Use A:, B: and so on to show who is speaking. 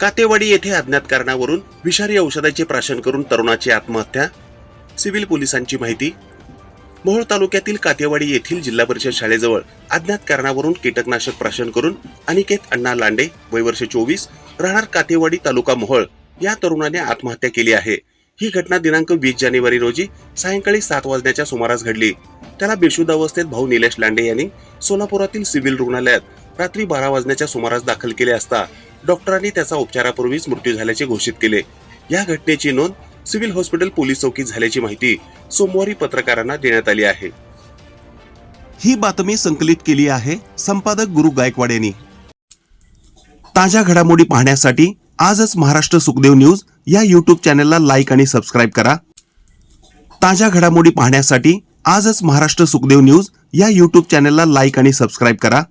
A: कातेवाडी येथे अज्ञात कारणावरून विषारी औषधाचे प्राशन करून तरुणाची आत्महत्या सिव्हिल पोलिसांची माहिती. मोहोळ तालुक्यातील कातेवाडी येथील जिल्हा परिषद शाळेजवळ अज्ञात कारणावरून कीटकनाशक प्राशन करून अनिकेत अण्णा लांडे वय वर्ष चोवीस राहणार कातेवाडी तालुका मोहोळ या तरुणाने आत्महत्या केली आहे. ही घटना दिनांक वीस जानेवारी रोजी सायंकाळी सात वाजण्याच्या सुमारास घडली. त्याला बेशुद्ध अवस्थेत भाऊ निलेश लांडे यांनी सोलापुरातील सिव्हिल रुग्णालयात रात्री बारा वाजण्याच्या सुमारास दाखल केले असता डॉक्टरांनी त्याचा उपचारापूर्वीच मृत्यू झाल्याचे घोषित केले. या घटनेची नोंद सिव्हिल हॉस्पिटल पोलीस चौकीत झाल्याची माहिती सोमवारी पत्रकारांना देण्यात आली आहे. ही बातमी संकलित केली आहे संपादक गुरु गायकवाड यांनी. ताज्या घडामोडी पाहण्यासाठी आजच महाराष्ट्र सुखदेव न्यूज या यूट्यूब चॅनलला लाईक आणि सबस्क्राईब करा. ताज्या घडामोडी पाहण्यासाठी आजच महाराष्ट्र सुखदेव न्यूज या युट्यूब चॅनलला लाईक आणि सबस्क्राईब करा.